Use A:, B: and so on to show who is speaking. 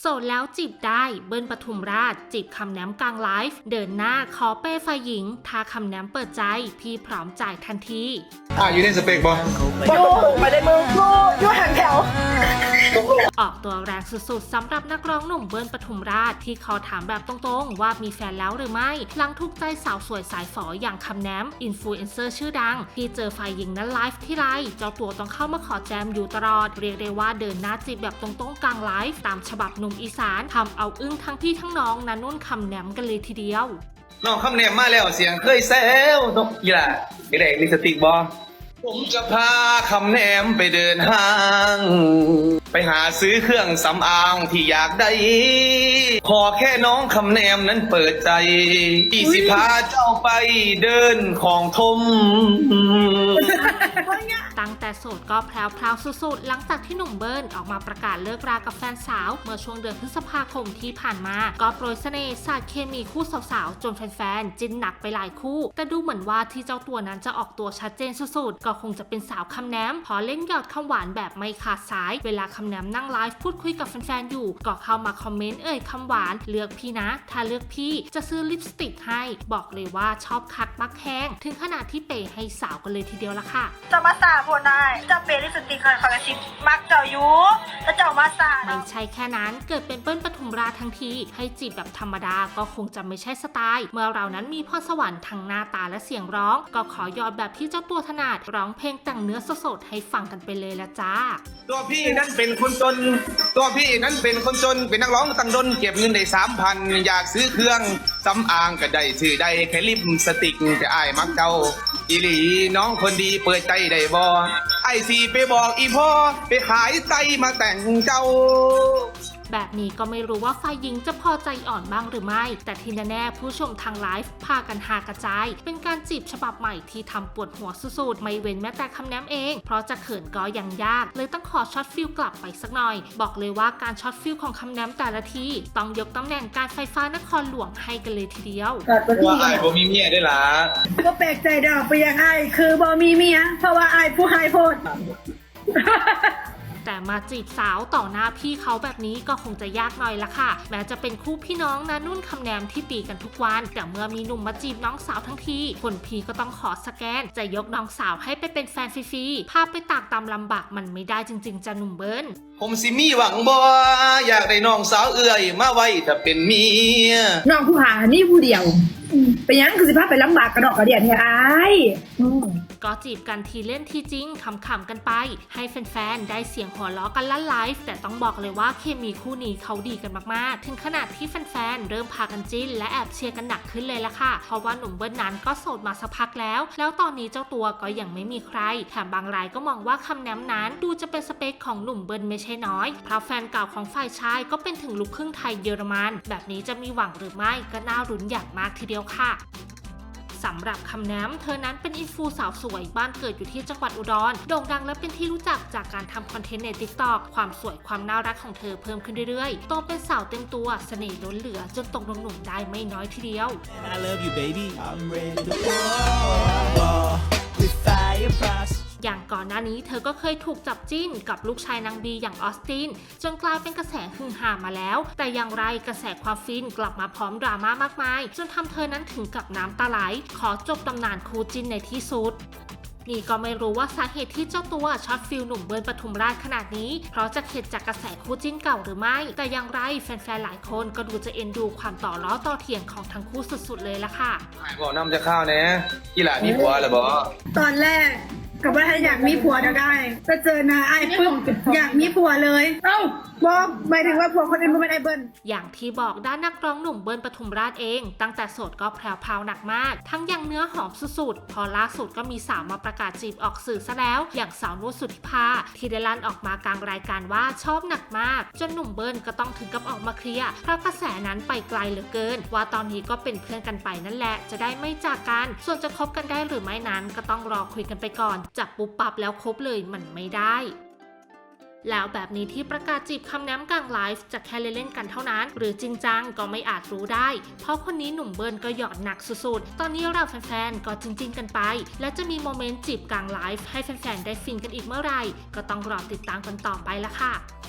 A: โสดแล้วจีบได้เบิ้ลปทุมราช จีบคำแหนมกลางไลฟ์ เดินหน้าขอเป้ฝ่ายหญิงทาคำแหนมเปิดใจ พี่พร้อมจ่ายทันที
B: อะอยู่ในสเปกบอ
C: ยูไปได้มึงยูยูห่างแถว
A: ออกตัวแรงสุดๆสำหรับนักร้องหนุ่มเบิ้ลปทุมราชที่เขาถามแบบตรงๆ ว่ามีแฟนแล้วหรือไม่ หลังถูกใจสาวสวยสายฝออย่างคำแหนมอินฟลูเอนเซอร์ชื่อดัง ที่เจอฝ่ายหญิงนั้นไลฟ์ที่ไร เจ้าตัวต้องเข้ามาขอแจมอยู่ตลอด เรียกได้ว่าเดินหน้าจีบแบบตรงๆกลางไลฟ์ตามฉบับหนุ่มอีสานทำเอาอึ้งทั้งพี่ทั้งน้องนันนุ่นคำแหนมกันเลยทีเดียว
B: น้องคำแนมมาแล้วเสียงเคยแซวต้องอีหล่ะนี่แหละลิสติกบอ ผมจะพาคำแนมไปเดินห้าง ไปหาซื้อเครื่องสำอางที่อยากได้ ขอแค่น้องคำแนมนั้นเปิดใจที่สิพาเจ้าไปเดินของทม
A: ตั้ง แต่โสดก็แพรวพราวสุดๆ หลังจากที่หนุ่มเบิร์นออกมาประกาศเลิกรากับแฟนสาว เมื่อช่วงเดือนพฤษภาคมที่ผ่านมา ก็โปรยเสน่ห์ศาสตร์เคมีคู่สาวๆ จนแฟนๆ จินหนักไปหลายคู่ แต่ดูเหมือนว่าที่เจ้าตัวนั้นจะออกตัวชัดเจนสุดๆ ก็คงจะเป็นสาวคำแนมพอเล่นหยอดคำหวานแบบไม่ขาดสาย เวลาคำแนมนั่งไลฟ์พูดคุยกับแฟนๆ อยู่ ก็เข้ามาคอมเมนต์เอ่ยคำหวาน เลือกพี่นะ ถ้าเลือกพี่จะซื้อลิปสติกให้ บอกเลยว่าชอบคัดมักแห้ง ถึงขนาดที่เปย์ให้สาวกันเลยทีเดียวละค่ะ
C: จะมาสาพนะได้จะเปรลิสติกคอยคอยกระชิบมักเจ้ายูแล้วเจ้ามาสา
A: ไม่ใช่แค่นั้นเกิดเป็นเปิ้ลปทุมราทั้งที ให้จีบแบบธรรมดาก็คงจะไม่ใช่สไตล์ เมื่อเรานั้นมีพรสวรรค์ทางหน้าตาและเสียงร้อง ก็ขอยอดแบบที่เจ้าตัวถนัดร้องเพลงแต่งเนื้อสดๆให้ฟังกันไปเลยละจ้า
B: ตัวพี่นั้นเป็นคนจน ตัวพี่นั้นเป็นคนจนเป็นนักร้องตังดนเก็บเงินได้สามพันอยากซื้อเครื่องสำอางก็ได้ซื้อได้แค่ลิปสติกแต่อายมักเจ้า อีหลีน้องคนดีเปิดใจได้บอไอสีไปบอกอีพ่อไปขายไตมาแต่งเจ้า
A: แบบนี้ก็ไม่รู้ว่าฝ่ายหญิงจะพอใจอ่อนบ้างหรือไม่ แต่ที่แน่ๆผู้ชมทางไลฟ์พากันหากระจาย เป็นการจีบฉบับใหม่ที่ทำปวดหัวสุดๆไม่เว้นแม้แต่คำแนมเอง เพราะจะเขินก็ยังยาก เลยต้องขอช็อตฟิลกลับไปสักหน่อย บอกเลยว่าการช็อตฟิลของคำแนมแต่ละทีต้องยกตำแหน่งการไฟฟ้านครหลวงให้กันเลยทีเดียว
C: กัดตัว
B: ว่า
C: ที่
B: อายบ่มีเมียได้ล่ะ
C: ก็แปลกใจดอกไปยังไอายคือบอมีเมียเพราะว่าไอายผู้ไฮโพด
A: แต่มาจีบสาวต่อหน้าพี่เขาแบบนี้ก็คงจะยากหน่อยละค่ะ แม้จะเป็นคู่พี่น้องนะนุ่นคำแนมที่ตีกันทุกวัน แต่เมื่อมีหนุ่มมาจีบน้องสาวทั้งทีคนพี่ก็ต้องขอสแกน จะยกน้องสาวให้ไปเป็นแฟนฟรีๆพาไปตากตามลำบากมันไม่ได้จริง ๆจะหนุ่มเบิ้ล
B: ผมสิมีหวังบ่อยากได้น้องสาวเอื้อยมาไว้ถ้าเป็นเมีย
D: น้องผู้หานี่ผู้เดียวอืมไปยังคือสิพาไปลำบากกระดอกกระเดียนเนี่ยไอ้ายอืม
A: ก็จีบกันทีเล่นทีจริงขำๆกันไป ให้แฟนๆ ได้เสียงหัวเราะกันลั่นไลฟ์ แต่ต้องบอกเลยว่าเคมีคู่นี้เขาดีกันมากๆ ถึงขนาดที่แฟนๆ เริ่มพากันจิ้น และแอบเชียร์กันหนักขึ้นเลยละค่ะ เพราะว่าหนุ่มเบิ้ลนั้นก็โสดมาสักพักแล้ว แล้วตอนนี้เจ้าตัวก็ยังไม่มีใคร แถมบางรายก็มองว่าคำแนมนั้นดูจะเป็นสเปคของหนุ่มเบิ้ลไม่ใช่น้อย เพราะแฟนเก่าของฝ่ายชายก็เป็นถึงลูกครึ่งไทยเยอรมัน แบบนี้จะมีหวังหรือไม่ก็น่ารุ้นอย่างมากทีเดียวค่ะ สำหรับคำแนมเธอนั้นเป็นอินฟูสาวสวยบ้านเกิดอยู่ที่จังหวัดอุดร โด่งดังและเป็นที่รู้จักจากการทำคอนเทนต์ใน t ิ k t o k ความสวยความน่ารักของเธอเพิ่มขึ้นเรื่อยๆ โตเป็นสาวเต็มตัวเสน่ห์ล้นเหลือจนตกหนุ่มๆได้ไม่น้อยทีเดียว
E: I love you, baby. I'm ready to war with fire frost.
A: อย่างก่อนหน้านี้เธอก็เคยถูกจับจิ้นกับลูกชายนางบีอย่างออสติน จนกลายเป็นกระแสฮือฮามาแล้ว แต่อย่างไรกระแสความฟินกลับมาพร้อมดราม่ามากมาย จนทำเธอนั้นถึงกับน้ำตาไหล ขอจบตำนานคู่จิ้นในที่สุดนี่ก็ไม่รู้ว่าสาเหตุที่เจ้าตัวช็อตฟิลหนุ่มเบิร์นปทุมราชขนาดนี้ เพราะจะเข็ดจากกระแสคู่จิ้นเก่าหรือไม่ แต่อย่างไรแฟนๆ หลายคนก็ดูจะเอ็นดูความต่อล้อต่อเถียงของทั้งคู่สุดๆเลยละค่ะ
B: ไอ้บอกน้ำจะข้าวแหนะกีฬามีผัวเหรอบ่
D: ตอนแรก กับว่าอยากมีผัวนะได้ก็เจอหนาไอ้ายปุ๊บอยากมีผัวเลย เอ้า บอกหมายถึงว่าผัวคนอื่นไม่ได้เบิ้ล
A: อย่างที่บอกด้านนักร้องหนุ่มเบิร์นปทุมราชเอง ตั้งแต่โสดก็แพรวพาวหนักมาก ทั้งยังเนื้อหอมสุดๆ พอล่าสุดก็มีสาวมาประกาศจีบออกสื่อซะแล้ว อย่างสาวนุ่นสุธิภาที่ได้ลั่นออกมากลางรายการว่าชอบหนักมาก จนหนุ่มเบิร์นก็ต้องถึงกับออกมาเคลียร์เพราะกระแสนั้นไปไกลเหลือเกิน ว่าตอนนี้ก็เป็นเพื่อนกันไปนั่นแหละ จะได้ไม่จากกัน ส่วนจะคบกันได้หรือไม่นั้นก็ต้องรอคุยกันไปก่อนจับปุ๊บปับแล้วคบเลยมันไม่ได้ แล้วแบบนี้ที่ประกาศจีบคำแน้ำกลางไลฟ์จะแค่เล่นๆกันเท่านั้น หรือจริงจังก็ไม่อาจรู้ได้ เพราะคนนี้หนุ่มเบิร์นก็หยอดหนักสุดๆ ตอนนี้เราแฟนๆ ก็จริงๆกันไป และจะมีโมเมนต์จีบกลางไลฟ์ให้แฟนๆ ได้ฟินกันอีกเมื่อไหร่ ก็ต้องรอติดตามกันต่อไปละค่ะ